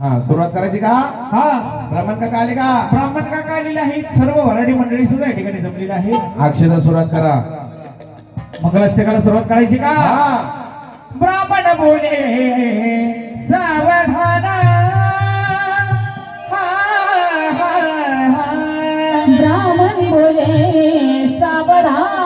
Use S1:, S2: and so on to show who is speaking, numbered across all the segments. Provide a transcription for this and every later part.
S1: हा
S2: सुरुवात करायची का?
S3: हा.
S2: ब्राह्मण काका आले का?
S3: ब्राह्मण काका आलेले आहेत. सर्व वराडी मंडळी सुद्धा या ठिकाणी जमलेली आहे
S2: अक्षता सुरुवात करा.
S3: मंगलाष्टकाला सुरुवात करायची का?
S2: हा.
S3: ब्राह्मण बोले सावधान. हा, हा, हा.
S1: ब्राह्मण बोले सावधान.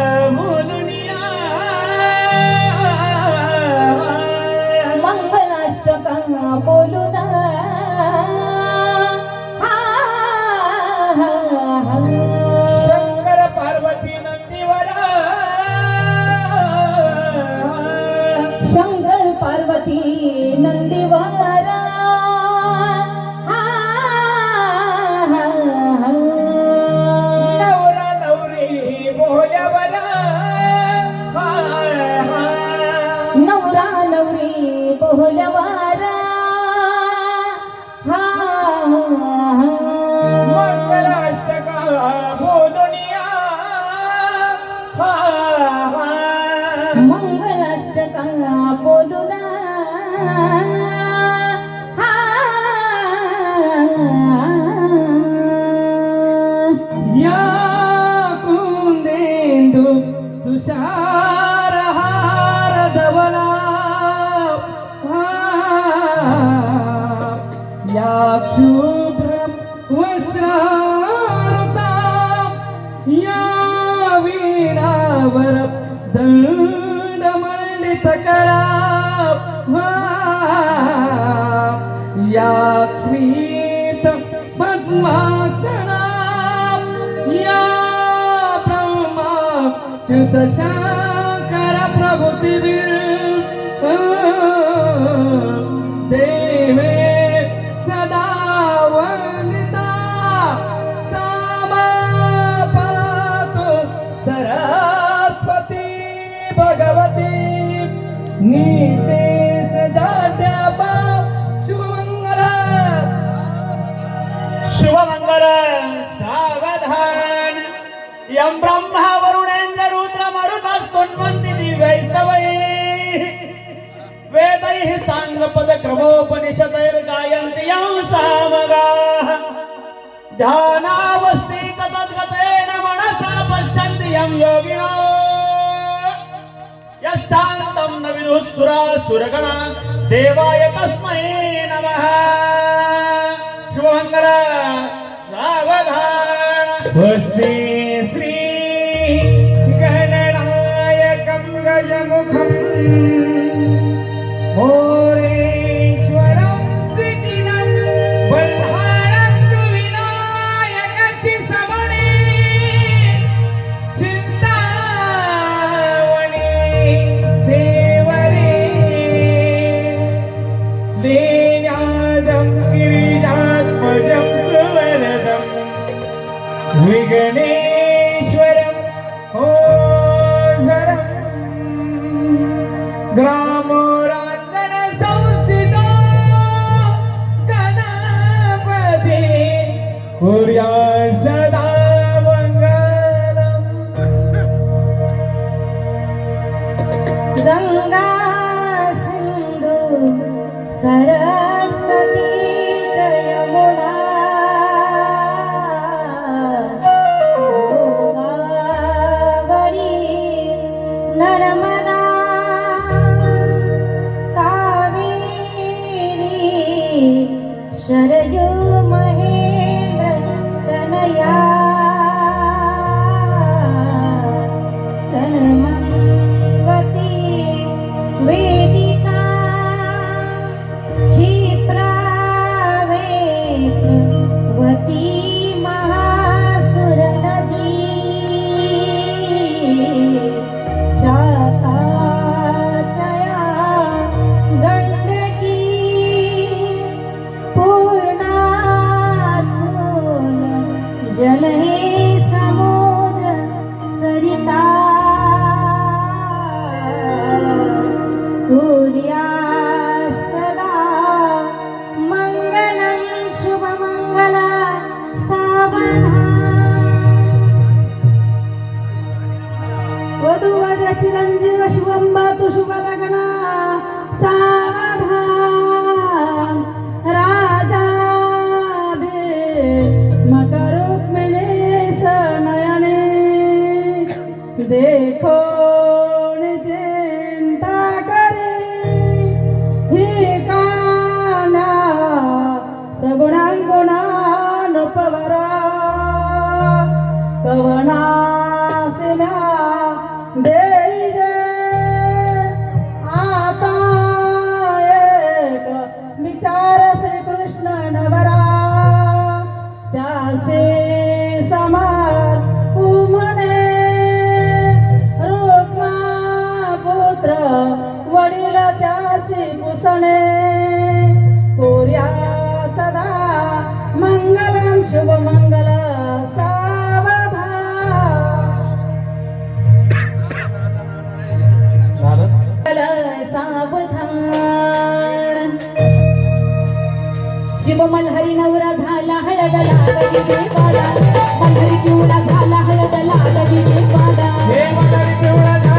S1: la
S3: या वीणावर दंड मंडित करा या स्मित पद्मासना या ब्रह्मा च्युत शंकर प्रभुतीवीर यम ब्रह्मा वरुणेंद्र रुद्र मरुतस्तुन्वन्ति दिव्यैस्तवै। वेदैः साङ्गपदक्रमोपनिषदैर्गायन्ति यं सामगाः। ध्यानावस्थित तद्गतेन मनसा पश्यन्ति यं योगिनो। यशान्तं न विदुः सुरासुरगणा देवाय तस्मै नमः। शुभमङ्गल सावधान। Oh. सदा मङ्गलम्
S4: गंगा सरस्वती गोदावरी नर्मदा. कावेरी शरयू महेंद्र जलहे समुद्र सरिता कुर्या सदा मङ्गलं शुभमङ्गला सावधान वधूवद चिरंजीव शुभं भवतु शुभलग्ना सा দেখো চিন্তা করে। ঠিকানা সগুণাঙ্গুণান পবর কবনা সিনা দেখ शिव मल्हरी नवरा झाला हळद लाडगी देवाला मल्हरी पिवळा झाला. हळद हे पिवळा